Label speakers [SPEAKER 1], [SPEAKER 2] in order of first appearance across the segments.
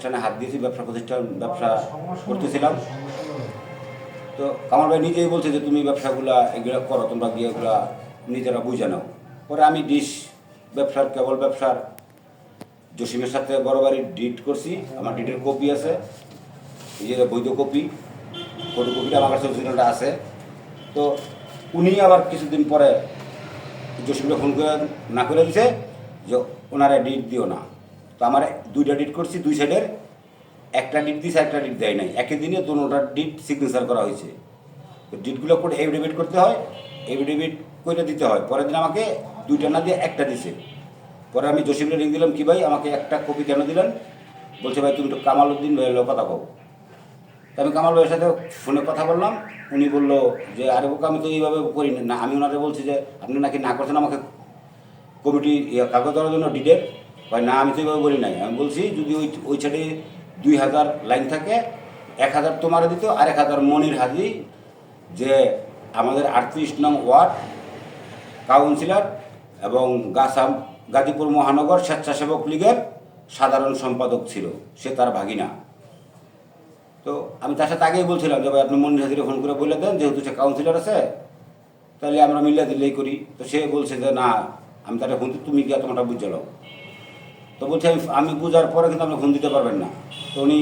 [SPEAKER 1] প্রতিষ্ঠানে হাত দিয়েছি, ব্যবসা প্রতিষ্ঠান, ব্যবসা করতেছিলাম। তো কামাল ভাই নিজেই বলছে যে, তুমি ব্যবসাগুলা এগুলো করো, তোমরা গিয়ে এগুলা নিজেরা বুঝে নাও। পরে আমি ডিশ, ব্যবসার কেবল ব্যবসার জসিমের সাথে বাড়ির ডিট করছি, আমার ডিটের কপি আছে, এই যে বৈধ কপি ফটো কপিটা আমার কাছে আছে। তো উনি আবার কিছুদিন পরে জসিমকে ফোন করে না করে দিছে যে, ওনারা ডিট দিও না। তো আমার দুইটা ডিট করছি, দুই সাইডের একটা ডিট দিছে, একটা ডিট দেয় নাই। একই দিনে দুটা ডিট সিগনেচার করা হয়েছে। তো ডিটগুলো করে এভিডেভিট করতে হয় এভিডেভিট করে দিতে হয়। পরের দিন আমাকে দুইটা না দিয়ে একটা দিছে। পরে আমি জসিমকে রিং দিলাম, কি ভাই, আমাকে একটা কপি কেন দিলেন? বলছে, ভাই, তুমি তো কামাল উদ্দিন লোক কথা কও। আমি কামাল ভাইয়ের সাথে ফোনে কথা বললাম। উনি বলল যে, আরে বোকা, আমি তো এইভাবে করি না। না, আমি ওনারে বলছি যে, আপনি নাকি না করছেন আমাকে কমিটি ইয়ে কাগজ দেওয়ার জন্য ডিটেল? ভাই, না, আমি তো এইভাবে বলি নাই। আমি বলছি, যদি ওই ওই সাইডে দুই হাজার লাইন থাকে, এক হাজার তোমার দিত আর এক হাজার মনির হাজি, যে আমাদের আটত্রিশ নং ওয়ার্ড কাউন্সিলর এবং গাছাম গাজীপুর মহানগর স্বেচ্ছাসেবক লীগের সাধারণ সম্পাদক ছিল। সে তার ভাগিনা। তো আমি তার সাথে আগেই বলছিলাম যে, ভাই, আপনি মনির হাজিরে ফোন করে বলে দেন, যেহেতু সে কাউন্সিলর আছে, তাহলে আমরা মিলিয়ে দিলেই করি। তো সে বলছে যে, না, আমি তাহলে ফোন তুমি গিয়ে তোমারটা বুঝে তো বলছে, আমি আমি বুঝার পরে কিন্তু আপনি ফোন দিতে পারবেন না। তো উনি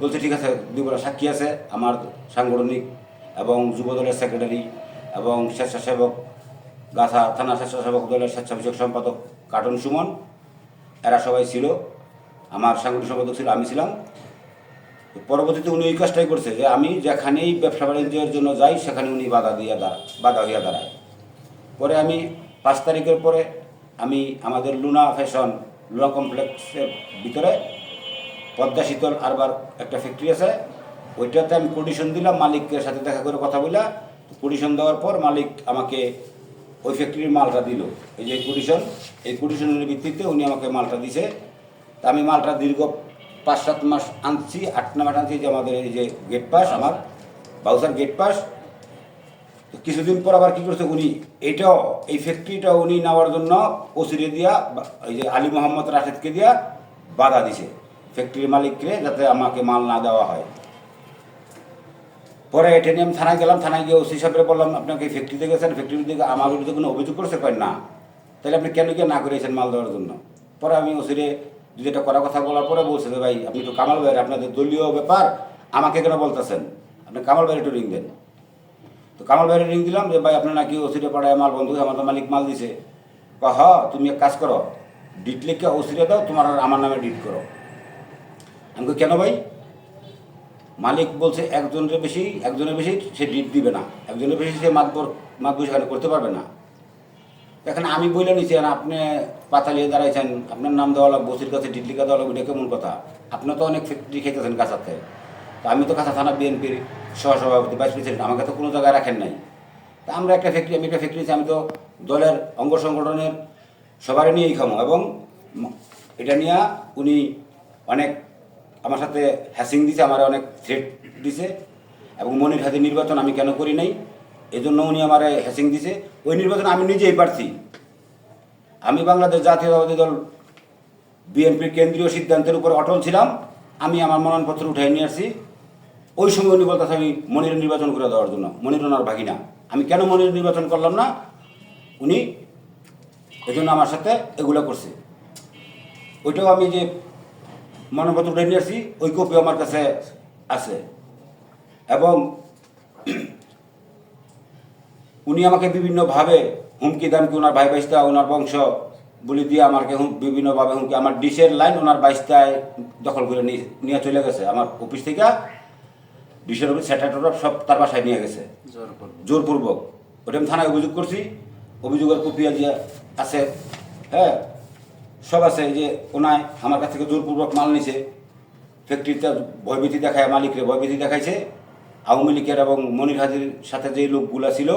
[SPEAKER 1] বলছে, ঠিক আছে দুপুরা সাক্ষী আছে আমার সাংগঠনিক এবং যুবদলের সেক্রেটারি এবং স্বেচ্ছাসেবক, গাছা থানা স্বেচ্ছাসেবক দলের স্বেচ্ছাসেবক সম্পাদক কার্টন সুমন। এরা সবাই ছিল। আমার সাংগঠনিক সম্পাদক ছিল, আমি ছিলাম। পরবর্তীতে উনি ওই কাজটাই করছে যে আমি যেখানেই ব্যবসা বাণিজ্যের জন্য যাই, সেখানে উনি বাধা দিয়ে দাঁড়া বাধা হইয়া দাঁড়ায়। পরে আমি পাঁচ তারিখের পরে আমি আমাদের লুনা ফ্যাশন লুনা কমপ্লেক্সের ভিতরে পদ্মা শীতল আরবার একটা ফ্যাক্টরি আছে। ওইটাতে আমি কন্ডিশন দিলাম মালিকের সাথে দেখা করে কথা বললাম। কন্ডিশন দেওয়ার পর মালিক আমাকে ওই ফ্যাক্টরির মালটা দিল। এই যে কন্ডিশন এই কন্ডিশনের ভিত্তিতে উনি আমাকে মালটা দিছে। তা আমি মালটা দীর্ঘ পাঁচ সাত মাস আনছি আট ন মাস আনছি যে আমাদের এই যে গেট পাস আমার বাউসার গেট পাস কিছুদিন পর আবার কি করছে উনি? এইটাও এই ফ্যাক্টরিটা উনি নেওয়ার জন্য ওসিরে দিয়া এই যে আলী মোহাম্মদ রাশেদকে দিয়া বাধা দিছে ফ্যাক্টরির মালিককে যাতে আমাকে মাল না দেওয়া হয়। পরে এটা নিয়ে আমি থানায় গেলাম, থানায় গিয়ে ওসি সাহেবরে বললাম, আপনাকে ফ্যাক্টরিতে গেছেন ফ্যাক্টরির দিকে আমার বিরুদ্ধে কোনো অভিযোগ করছে কয় না। তাহলে আপনি কেন গিয়ে না করেছেন মাল দেওয়ার জন্য? পরে আমি ওসিরে যেটা করার কথা বলার পরে বলছে ভাই, আপনি তো কামাল ভাইয়ের, আপনাদের দলীয় ব্যাপার, আমাকে কেন বলতেছেন? আপনি কামাল ভাইয়ের একটু রিং দেন। তো কামাল ভাইয়ের রিং দিলাম যে, ভাই, আপনার নাকি ওসিরে পাড়ায় মাল বন্ধু, আমার তো মালিক মাল দিছে। ক হ, তুমি এক কাজ করো, ডিট লিখে ওসিরে দাও, তোমার আমার নামে ডিট করো। আমি কেন ভাই? মালিক বলছে, একজনের বেশি একজনের বেশি সে ডিট দিবে না। একজনের বেশি সে মাতবর মাতবর সেখানে করতে পারবে না। এখানে আমি বলে আর আপনি পাতালিয়ে দাঁড়াইছেন, আপনার নাম দেওয়া লাগবে বসির কাছে ডিট লিখা দেওয়া লাগবে, এটা কেমন কথা? আপনি তো অনেক ফ্যাক্টরি খেতেছেন কাছাতে তো আমি তো কাছা থানা বিএনপির সহসভাপতি ভাইস প্রেসিডেন্ট আমাকে তো কোনো জায়গায় রাখেন নাই। তা আমরা একটা ফ্যাক্টরি আমি একটা ফ্যাক্টরি আমি তো দলের অঙ্গ সংগঠনের সবারই নিয়েই খামো। এবং এটা নিয়ে উনি অনেক আমার সাথে হ্যাসিং দিছে, আমার অনেক থ্রেট দিছে। এবং মনির হাতে নির্বাচন আমি কেন করি নাই এই জন্য উনি আমার হ্যাসিং দিছে। ওই নির্বাচন আমি নিজেই পারছি। আমি বাংলাদেশ জাতীয়তাবাদী দল, বিএনপির কেন্দ্রীয় সিদ্ধান্তের উপর অটল ছিলাম। আমি আমার মনোনয়নপত্র উঠাই নিয়ে আসছি। ওই সময় উনি বলতেছে, আমি মনির নির্বাচন করে দেওয়ার জন্য, মনির ওনার ভাগিনা আমি কেন মনির নির্বাচন করলাম না? উনি এজন্য আমার সাথে এগুলো করছে। ওইটাও আমি যে মনোনয়নপত্র উঠে নিয়ে আসছি, ওই কপি আমার কাছে আছে। এবং উনি আমাকে বিভিন্নভাবে হুমকি দেন কি ওনার ভাই বাইশটা ওনার বংশ বলি দিয়ে আমাকে বিভিন্নভাবে হুমকি, আমার ডিশের লাইন ওনার বাইশটায় দখল করে নিয়ে চলে গেছে, আমার অফিস থেকে। অফিস স্যাটার সব তার বাসায় নিয়ে গেছে। জোরপূর্বক। ওটা আমি থানায় অভিযোগ করছি। অভিযোগের কপি যে আছে হ্যাঁ? সব আছে এই যে ওনায় আমার কাছ থেকে জোরপূর্বক মাল নিছে। ফ্যাক্টরিতে ভয়ভীতি দেখায় মালিকরে ভয়ভীতি দেখাইছে। আওয়ামী লীগের এবং মনির হাজির সাথে যে লোকগুলা ছিল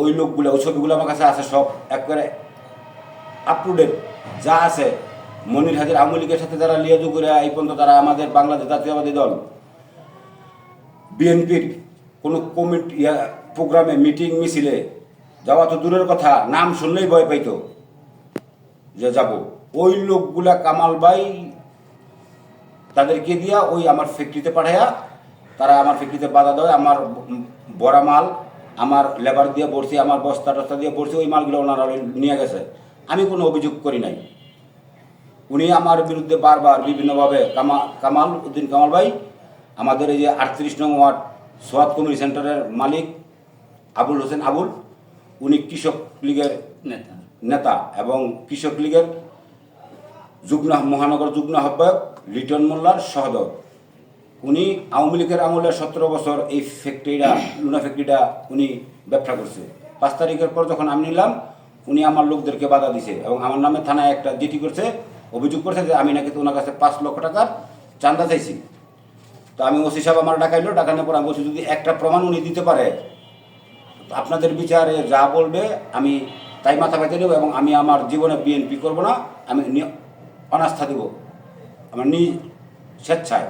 [SPEAKER 1] ওই লোকগুলো ওই ছবিগুলো আমার কাছে আছে সব। একবারে আপ টু ডেট যা আছে। মনির হাজির আওয়ামী লীগের সাথে যারা লিয়াজু করে এই পর্যন্ত তারা আমাদের বাংলাদেশ জাতীয়বাদী দল বিএনপির কোনো কমিটি, ইয়া, প্রোগ্রামে মিটিং, মিছিলে যাওয়া তো দূরের কথা, নাম শুনলেই ভয় পাইতো যে যাব। ওই লোকগুলা কামাল তাদেরকে দিয়া ওই আমার ফ্যাক্টরিতে পাঠাইয়া, তারা আমার ফ্যাক্টরিতে বাধা দেয়, আমার বড়া মাল, আমার লেবার দিয়ে বসছি আমার বস্তা টস্তা দিয়ে বসছি ওই মালগুলো ওনারা নিয়ে গেছে। আমি কোনো অভিযোগ করি নাই। উনি আমার বিরুদ্ধে বারবার বিভিন্নভাবে কামা, কামাল উদ্দিন কামাল ভাই আমাদের এই যে আটত্রিশ নং ওয়ার্ড সোয়াদ কমিটি সেন্টারের মালিক আবুল হোসেন আবুল উনি কৃষক লীগের
[SPEAKER 2] নেতা।
[SPEAKER 1] নেতা এবং কৃষক লীগের যুগ্ম মহানগর যুগ্ম আহ্বায়ক লিটন মোল্লার সহদর। উনি আওয়ামী লীগের আমলে সতেরো বছর এই ফ্যাক্টরিটা লুনা ফ্যাক্টরিটা উনি ব্যবসা করছে। পাঁচ তারিখের পর যখন আমি নিলাম উনি আমার লোকদেরকে বাধা দিছে এবং আমার নামে থানায় একটা জিটি করছে অভিযোগ করছে যে আমি নাকি তো ওনার কাছে পাঁচ লক্ষ টাকার চান্দা চাইছি। তো আমি ওসি সাহেব আমার ডাকাইলো, ডাকানোর পর আমি বলছি, যদি একটা প্রমাণ উনি দিতে পারে, আপনাদের বিচারে যা বলবে, আমি তাই মাথা পেতে নেব এবং আমি আমার জীবনে বিএনপি করব না, আমি অনাস্থা দিব, আমার নিজ স্বেচ্ছায়।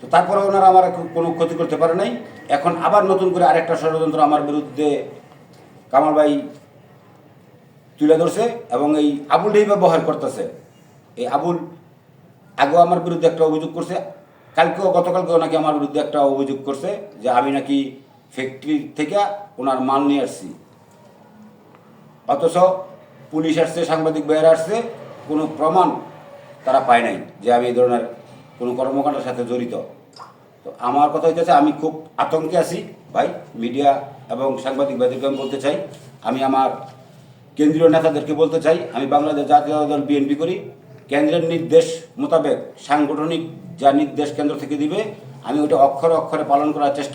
[SPEAKER 1] তো তারপরে ওনারা আমার কোনো ক্ষতি করতে পারে নাই। এখন আবার নতুন করে আরেকটা ষড়যন্ত্র আমার বিরুদ্ধে কামাল ভাই তুলে ধরছে এবং এই আবুলটাই ব্যবহার করতেছে। এই আবুল আগেও আমার বিরুদ্ধে একটা অভিযোগ করছে কালকেও, গতকালকেও নাকি আমার বিরুদ্ধে একটা অভিযোগ করছে যে আমি নাকি ফ্যাক্টরি থেকে ওনার মাল নিয়ে আসছি। অথচ পুলিশ আসছে, সাংবাদিক ভাইয়েরা আসছে, কোনো প্রমাণ তারা পায় নাই যে আমি এই ধরনের কোনো কর্মকাণ্ডের সাথে জড়িত। তো আমার কথা হইতেছে, আমি খুব আতঙ্কে আছি। ভাই মিডিয়া এবং সাংবাদিক ভাইদেরকে আমি বলতে চাই, আমি আমার কেন্দ্রীয় নেতাদেরকে বলতে চাই, আমি বাংলাদেশ জাতীয় দল বিএনপি করি। কেন্দ্রের নির্দেশ মোতাবেক সাংগঠনিক যা নির্দেশ কেন্দ্র থেকে দিবে আমি ওটা অক্ষরে অক্ষরে পালন করার চেষ্টা